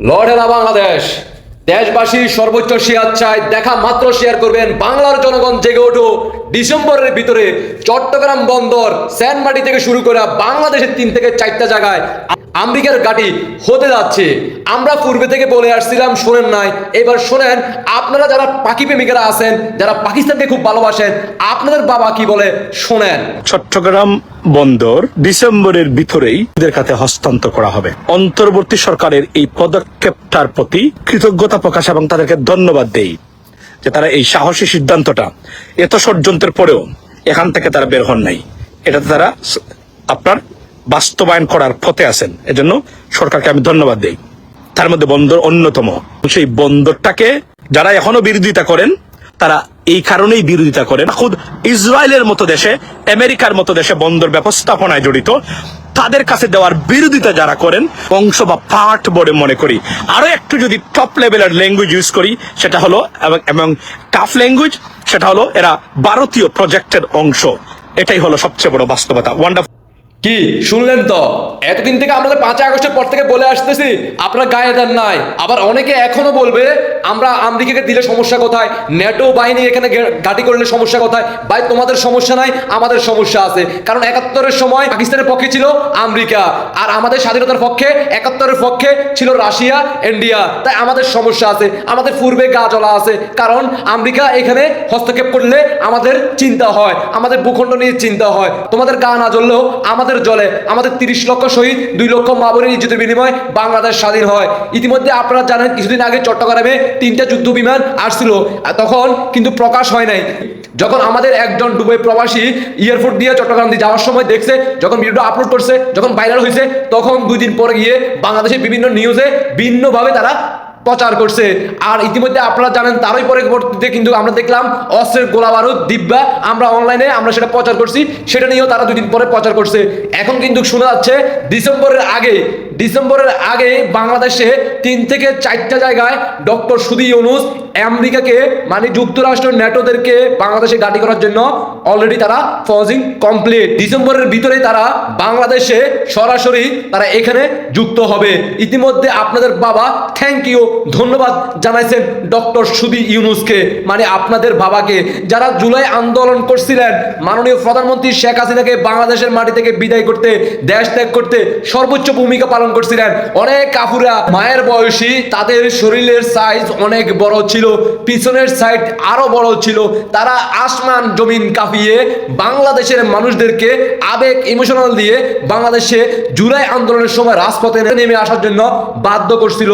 লর্ডেরা বাংলাদেশ। দেশবাসীর সর্বোচ্চ শেয়ার চাই দেখা মাত্র শেয়ার করবেন বাংলার জনগণ জেগে ওঠো ডিসেম্বরের ভিতরে চট্টগ্রাম বন্দর স্যানমাটি থেকে শুরু করে বাংলাদেশের তিন থেকে চারটা জায়গায় আমেরিকার গাড়ি হতে যাচ্ছে। আমরা পূর্বে থেকে বলে আসছিলাম, শোনেন নাই। এবার শোনেন, আপনারা যারা পাখি প্রেমিকেরা আছেন, যারা পাকিস্তানকে খুব ভালোবাসেন, আপনাদের বাবা কি বলে? শোনেন। চট্টগ্রাম বন্দর ডিসেম্বরের ভিতরেই এদের কাছে হস্তান্তর করা হবে। অন্তর্বর্তী সরকারের এই পদক্ষেপটার প্রতি কৃতজ্ঞতা প্রকাশ এবং তাদেরকে ধন্যবাদ দেই যে তারা এই সাহসী সিদ্ধান্তটা এত ষড়যন্ত্রের পরেও এখান থেকে তারা বের হন নাই। এটাতে তারা আপনার বাস্তবায়ন করার পথে আছেন। এজন্য সরকারকে আমি ধন্যবাদ দেই। তার মধ্যে বন্দর অন্যতম। সেই বন্দরটাকে যারা এখনও বিরোধিতা করেন, তারা এই কারণেই বিরোধিতা করেন। খুদ ইসরায়েলের মতো দেশে, আমেরিকার মতো দেশে বন্দর ব্যবস্থাপনায় জড়িত, তাদের কাছে দেওয়ার বিরোধিতা যারা করেন অংশ বা পাঠ বলে মনে করি। আরও একটু যদি টপ লেভেলের ল্যাঙ্গুয়েজ ইউজ করি, সেটা হলো, এবং- টাফ ল্যাঙ্গুয়েজ সেটা হলো এরা ভারতীয় প্রজেক্টের অংশ। এটাই হলো সবচেয়ে বড় বাস্তবতা। ওয়ান্ডারফুল কি, শুনলেন তো? এতদিন থেকে আমাদের পাঁচই আগস্টের পর থেকে বলে আসতেছি, আপনার গায়ে দেন নাই। আবার অনেকে এখনও বলবে, আমরা আমেরিকাকে দিলে সমস্যা কোথায়? নেটো বাহিনী এখানে ঘাঁটি করলে সমস্যা কোথায়? ভাই, তোমাদের সমস্যা নাই, আমাদের সমস্যা আছে। কারণ একাত্তরের সময় পাকিস্তানের পক্ষে ছিল আমেরিকা, আর আমাদের স্বাধীনতার পক্ষে, একাত্তরের পক্ষে ছিল রাশিয়া, ইন্ডিয়া। তাই আমাদের সমস্যা আছে, আমাদের পূর্বে গা জ্বলা আছে। কারণ আমেরিকা এখানে হস্তক্ষেপ করলে আমাদের চিন্তা হয়, আমাদের ভূখণ্ড নিয়ে চিন্তা হয়। তোমাদের গা না জ্বললেও আমাদের জলে আমাদের তিরিশ লক্ষ শহীদ, দুই লক্ষ মাবরের ইজ্জতের বিনিময় বাংলাদেশ স্বাধীন হয়। ইতিমধ্যে আপনারা জানেন, কিছুদিন আগে চট্টগ্রামে তিনটা যুদ্ধ বিমান আসছিল, তখন কিন্তু প্রকাশ হয় নাই। যখন আমাদের একজন দুবাই প্রবাসী এয়ারপোর্ট দিয়ে চট্টগ্রাম দিয়ে যাওয়ার সময় দেখছে, যখন ভিডিওটা আপলোড করছে, যখন ভাইরাল হয়েছে, তখন দুই দিন পরে গিয়ে বাংলাদেশের বিভিন্ন নিউজে ভিন্নভাবে তারা প্রচার করছে। আর ইতিমধ্যে আপনারা জানেন, তারই পরবর্তীতে কিন্তু আমরা দেখলাম অস্ত্রের গোলা বারুদ দিব্যা, আমরা অনলাইনে আমরা সেটা প্রচার করছি। সেটা নিয়েও তারা দুদিন পরে প্রচার করছে। এখন কিন্তু শোনা যাচ্ছে, ডিসেম্বরের আগে ডিসেম্বরের আগে বাংলাদেশে তিন থেকে চারটা জায়গায় ডক্টর সুদি ইউনুস আমেরিকাকে মানে যুক্তরাষ্ট্র ন্যাটোদেরকে বাংলাদেশে গাড়ি করার জন্য অলরেডি তারা ফজিং কমপ্লিট ডিসেম্বরের ভিতরে তারা বাংলাদেশে সরাসরি তারা এখানে যুক্ত হবে। ইতিমধ্যে আপনাদের বাবা থ্যাংক ইউ ধন্যবাদ জানাইছেন ডক্টর সুদি ইউনুসকে মানে আপনাদের বাবাকে। যারা জুলাই আন্দোলন করছিলেন, মাননীয় প্রধানমন্ত্রী শেখ হাসিনাকে বাংলাদেশের মাটি থেকে বিদায় করতে, দেশ ত্যাগ করতে সর্বোচ্চ ভূমিকা পালন করছিলেন। অনেক কাপুরা মায়ের বয়সী, তাদের শরীরের সাইজ অনেক বড় ছিল, পিছনের সাইড আরও বড় ছিল। তারা আসমান জমিন কাঁপিয়ে বাংলাদেশের মানুষদেরকে আবেগ ইমোশনাল দিয়ে বাংলাদেশে জুলাই আন্দোলনের সময় রাজপথে নেমে আসার জন্য বাধ্য করছিল।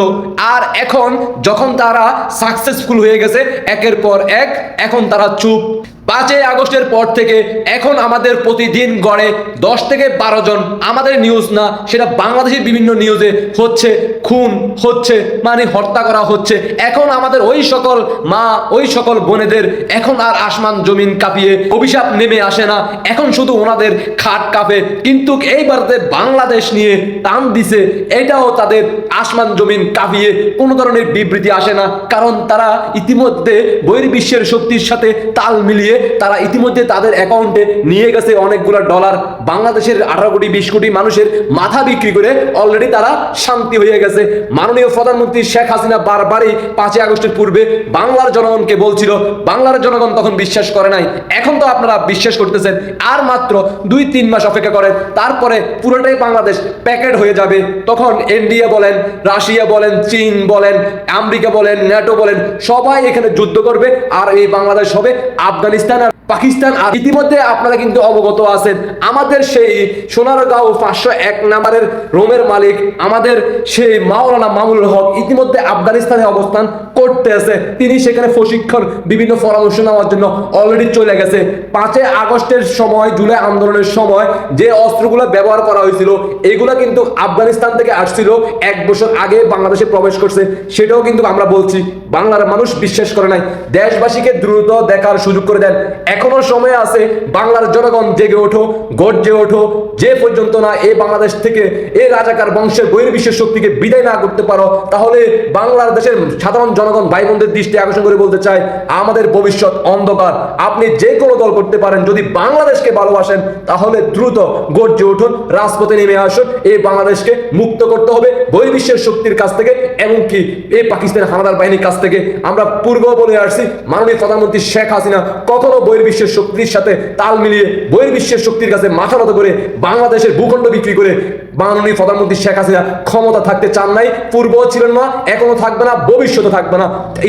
আর এখন যখন তারা সাকসেসফুল হয়ে গেছে, একের পর এক, এখন তারা চুপ। পাঁচই আগস্টের পর থেকে এখন আমাদের প্রতিদিন গড়ে দশ থেকে বারো জন আমাদের নিউজ না, সেটা বাংলাদেশের বিভিন্ন নিউজে হচ্ছে, খুন হচ্ছে মানে হত্যা করা হচ্ছে। এখন আমাদের ওই সকল মা, ওই সকল বোনেদের এখন আর আসমান জমিন কাঁপিয়ে অভিশাপ নেমে আসে না। এখন শুধু ওনাদের খাট কাঁপে। কিন্তু এইবারতে বাংলাদেশ নিয়ে টান দিছে, এটাও তাদের আসমান জমিন কাঁপিয়ে কোনো ধরনের বিবৃতি আসে না। কারণ তারা ইতিমধ্যে বহির্বিশ্বের শক্তির সাথে তাল মিলিয়ে তারা ইতিমধ্যে তাদের অ্যাকাউন্টে নিয়ে গেছে অনেকগুলো ডলার। বাংলাদেশের আঠারো কোটি, বিশ কোটি মানুষের মাথা বিক্রি করে অলরেডি তারা শান্তি হয়ে গেছে। মাননীয় প্রধানমন্ত্রী শেখ হাসিনা বারবারই পাঁচই আগস্টের পূর্বে বাংলার জনগণকে বলছিল, বাংলার জনগণ তখন বিশ্বাস করে নাই। এখন তো আপনারা বিশ্বাস করতেছেন, আর মাত্র দুই, তিন মাস অপেক্ষা করেন, তারপরে পুরোটাই বাংলাদেশ প্যাকেট হয়ে যাবে। তখন ইন্ডিয়া বলেন, রাশিয়া বলেন, চীন বলেন, আমেরিকা বলেন, ন্যাটো বলেন, সবাই এখানে যুদ্ধ করবে, আর এই বাংলাদেশ হবে আফগানিস্তান আর পাকিস্তান আর ইতিমধ্যে আপনারা কিন্তু অবগত আছেন। আমাদের সেই সোনারগাঁও পাঁচশো এক নাম্বারের রোমের মালিক, আমাদের সেই মাওলানা মামুল হক ইতিমধ্যে আফগানিস্তানে অবস্থান করতে আছে তিনি সেখানে প্রশিক্ষণ, বিভিন্ন পরামর্শ নেওয়ার জন্য অলরেডি চলে গেছে। পাঁচই আগস্টের সময়, জুলাই আন্দোলনের সময় যে অস্ত্রগুলো ব্যবহার করা হয়েছিল, এগুলো কিন্তু আফগানিস্তান থেকে আসছিল। এক বছর আগে বাংলাদেশে প্রবেশ করছে। সেটাও কিন্তু আমরা বলছি। বাংলার মানুষ বিশ্বাস করে নাই। দেশবাসীকে দ্রুত দেখার সুযোগ করে দেন। এখনও সময় আছে। বাংলার জনগণ জেগে ওঠো, গর্জে ওঠো। যে পর্যন্ত না এই বাংলাদেশ থেকে এই রাজাকার বংশের বহির্বিশ্বের শক্তিকে বিদায় না করতে পারো, তাহলে বাংলাদেশের সাধারণ জনগণ ভাই বোনদের দৃষ্টি আকর্ষণ করে বলতে চাই আমাদের ভবিষ্যৎ অন্ধকার। আপনি যে কোনো দল করতে পারেন, যদি বাংলাদেশকে ভালোবাসেন, তাহলে দ্রুত গর্জে উঠুন, রাজপথে নেমে আসুন, এই বাংলাদেশকে মুক্ত করতে হবে বহির্বিশ্বের শক্তির কাছ থেকে, এমনকি এই পাকিস্তান হানাদার বাহিনীর কাছ থেকে। আমরা পূর্ব বলে আসছি, মাননীয় প্রধানমন্ত্রী শেখ হাসিনা কখনো বহির্বিশ্বের শক্তির সাথে তাল মিলিয়ে বহির্বিশ্বের শক্তির কাছে মাথা নত করে, বাংলাদেশের ভূখণ্ড বিক্রি করে, মাননীয় প্রধানমন্ত্রী শেখ হাসিনা ক্ষমতা থাকতে চান নাই পূর্ব ছিলেন না, এখনও থাকবে না, ভবিষ্যতে থাকবে না।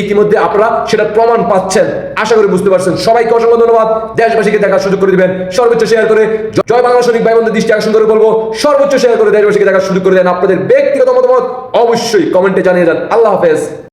ইতিমধ্যে আপনারা সেটা প্রমাণ পাচ্ছেন। আশা করি বুঝতে পারছেন। সবাইকে অসংখ্য ধন্যবাদ। দেশবাসীকে দেখার সুযোগ করে দিবেন। সর্বোচ্চ শেয়ার করে জয় বাংলা সৈনিক ভাই বন্ধুদের দৃষ্টি আকর্ষণ করে বলব, সর্বোচ্চ শেয়ার করে দেশবাসীকে দেখার সুযোগ করে দেন আপনাদের ব্যক্তিগত মতামত অবশ্যই কমেন্টে জানিয়ে দেন আল্লাহ হাফেজ।